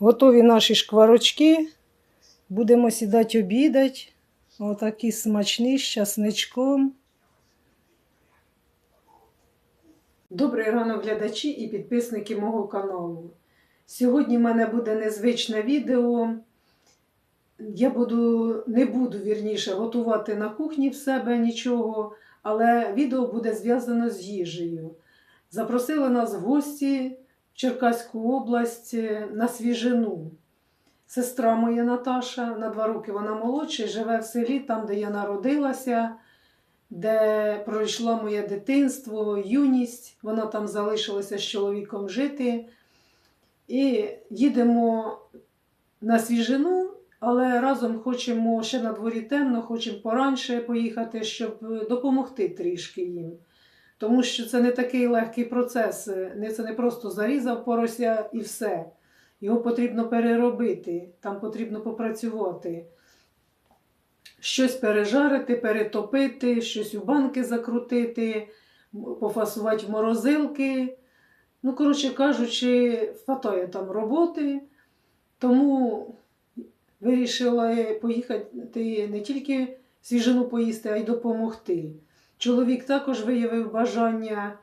Готові наші шкварочки. Будемо сідати обідати. Отакі смачні з часничком. Добрий ранок, глядачі і підписники мого каналу. Сьогодні в мене буде незвичне відео. Я буду, не буду вірніше готувати на кухні в себе нічого, але відео буде зв'язано з їжею. Запросили нас в гості Черкаську область е, на свіжину. Сестра моя Наташа, на два роки вона молодша, живе в селі, там, де я народилася, де пройшло моє дитинство, юність. Вона там залишилася з чоловіком жити. І їдемо на свіжину, але разом хочемо ще на дворі темно, хочемо поранше поїхати, щоб допомогти трішки їм. Тому що це не такий легкий процес. Це не просто зарізав порося і все. Його потрібно переробити, там потрібно попрацювати. Щось пережарити, перетопити, щось у банки закрутити, пофасувати в морозилки. Ну, коротше кажучи, хватає там роботи. Тому вирішила поїхати не тільки свіжину поїсти, а й допомогти. Чоловік також виявив бажання,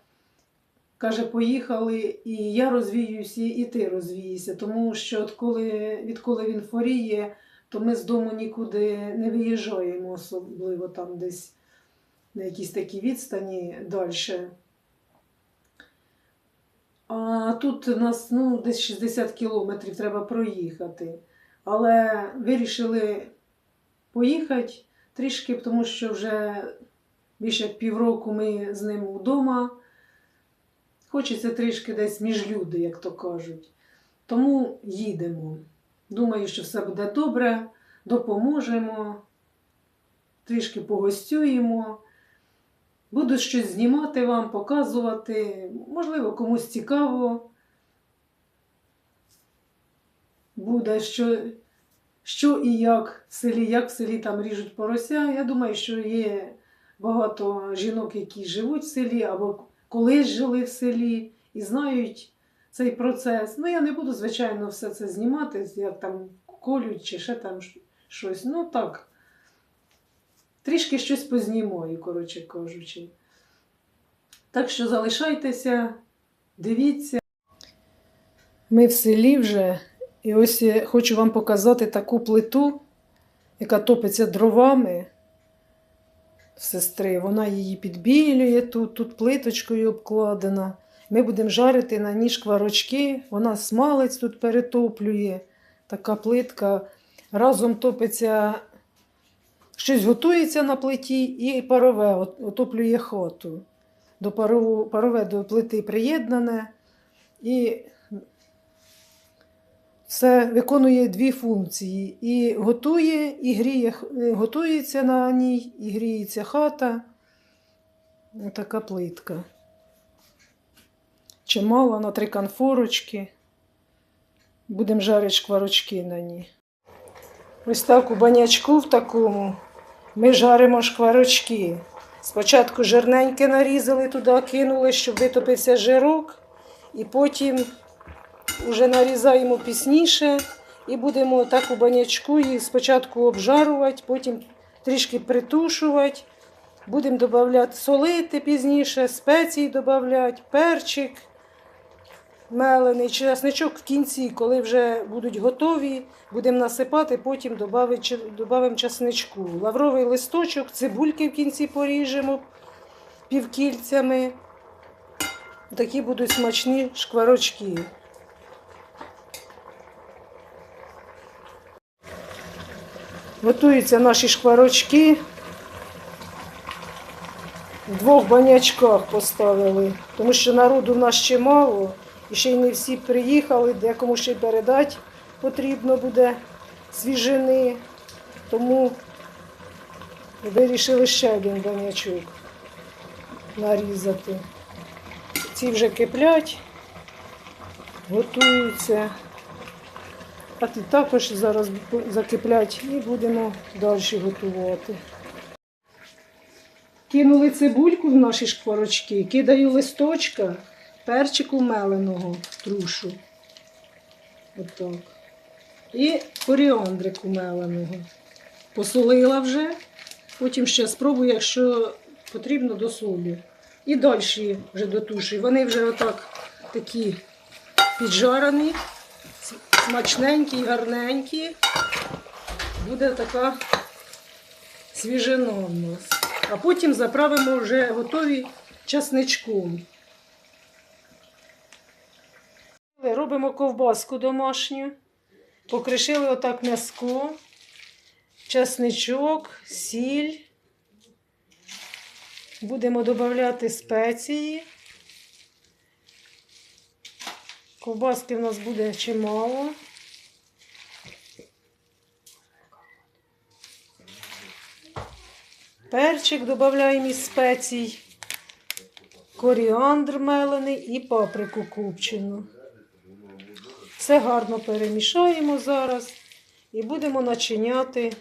каже, поїхали, і я розвіюся, і ти розвієшся. Тому що от коли, відколи він хворіє, то ми з дому нікуди не виїжджаємо, особливо там десь на якісь такі відстані далі. А тут у нас ну, десь 60 кілометрів треба проїхати. Але вирішили поїхати трішки, тому що вже більше півроку ми з ним вдома. Хочеться трішки десь між люди, як то кажуть. Тому їдемо. Думаю, що все буде добре, допоможемо, трішки погостюємо. Буду щось знімати вам, показувати. Можливо, комусь цікаво буде, що, що і як в селі, як в селі там ріжуть порося. Я думаю, що є багато жінок, які живуть в селі або колись жили в селі і знають цей процес. Ну, я не буду, звичайно, все це знімати, як там колють чи ще там щось. Ну так. Трішки щось познімаю, коротше кажучи. Так що залишайтеся, дивіться. Ми в селі вже, і ось я хочу вам показати таку плиту, яка топиться дровами сестри. Вона її підбілює тут, тут плиточкою обкладена. Ми будемо жарити на ній шкварочки, вона смалець тут перетоплює, така плитка. Разом топиться, щось готується на плиті і парове отоплює хату. До парову, парове до плити приєднане. І це виконує дві функції. І готує, і гріє, е, готується на ній, і гріється хата. Така плитка. Чимала на три конфорочки. Будемо жарити шкварочки на ній. Ось так у банячку в такому ми жаримо шкварочки. Спочатку жирненьке нарізали туди, кинули, щоб витопився жирок, і потім вже нарізаємо пісніше і будемо так у банячку їх спочатку обжарувати, потім трішки притушувати. Будемо додавати солити пізніше, спеції додавати, перчик мелений, чесничок в кінці, коли вже будуть готові, будемо насипати, потім додамо чесничку. Лавровий листочок, цибульки в кінці поріжемо півкільцями. Такі будуть смачні шкварочки. Готуються наші шкварочки. В двох банячках поставили, тому що народу в нас ще мало, і ще й не всі приїхали, декому ще й передати потрібно буде свіжини. Тому вирішили ще один банячок нарізати. Ці вже киплять, готуються. А також зараз закиплять і будемо далі готувати. Кинули цибульку в наші шкварочки, кидаю листочка, перчику меленого трушу. Отак. І коріандрику меленого. Посолила вже. Потім ще спробую, якщо потрібно, до солі. І далі вже дотушую. Вони вже отак такі піджарені, с- смачненькі, гарненькі. Буде така свіжина у нас. А потім заправимо вже готові часничком. Робимо ковбаску домашню. Покришили отак м'яско, часничок, сіль. Будемо додати спеції. Ковбаски в нас буде чимало. Перчик додаємо із спецій, коріандр мелений і паприку купчену. Все гарно перемішаємо зараз і будемо начиняти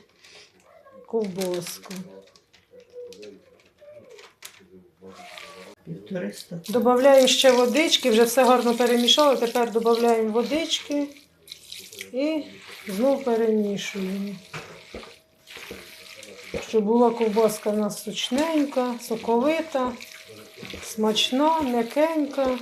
ковбаску. Півториста. Додаємо ще водички, вже все гарно перемішали. Тепер додаємо водички і знову перемішуємо. Щоб була ковбаска у нас сочненька, соковита, смачна, м'якенька.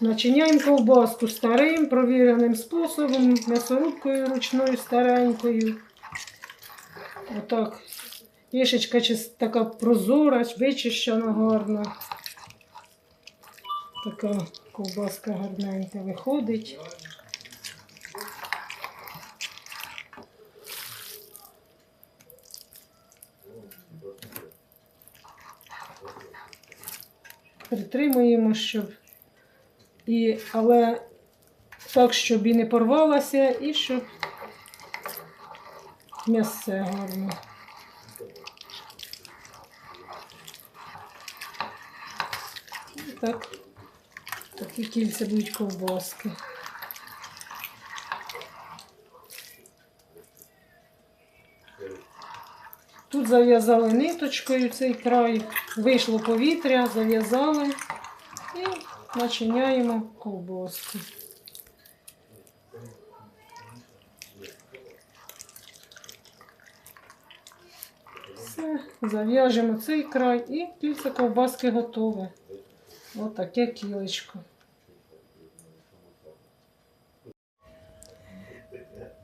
Начиняємо ковбаску старим провіреним способом, м'ясорубкою ручною старенькою. Отак. Кишечка чис- така прозора, вичищена гарно. Така ковбаска гарненька виходить. Притримуємо, щоб і, але так, щоб і не порвалася, і щоб м'ясце гарно. Так, такі кільця будуть ковбаски. Тут зав'язали ниточкою цей край, вийшло повітря, зав'язали і начиняємо ковбаску. Все, зав'яжемо цей край і кільце ковбаски готове. Ось таке кілечко.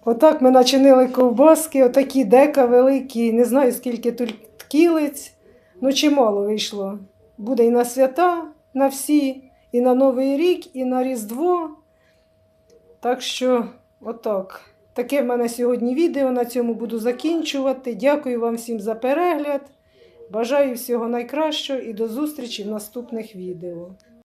Отак ми начинили ковбаски, отакі дека великі, не знаю скільки тут кілець, ну чимало вийшло. Буде і на свята, на всі, і на Новий рік, і на Різдво. Так що, отак. Таке в мене сьогодні відео. На цьому буду закінчувати. Дякую вам всім за перегляд. Бажаю всього найкращого і до зустрічі в наступних відео.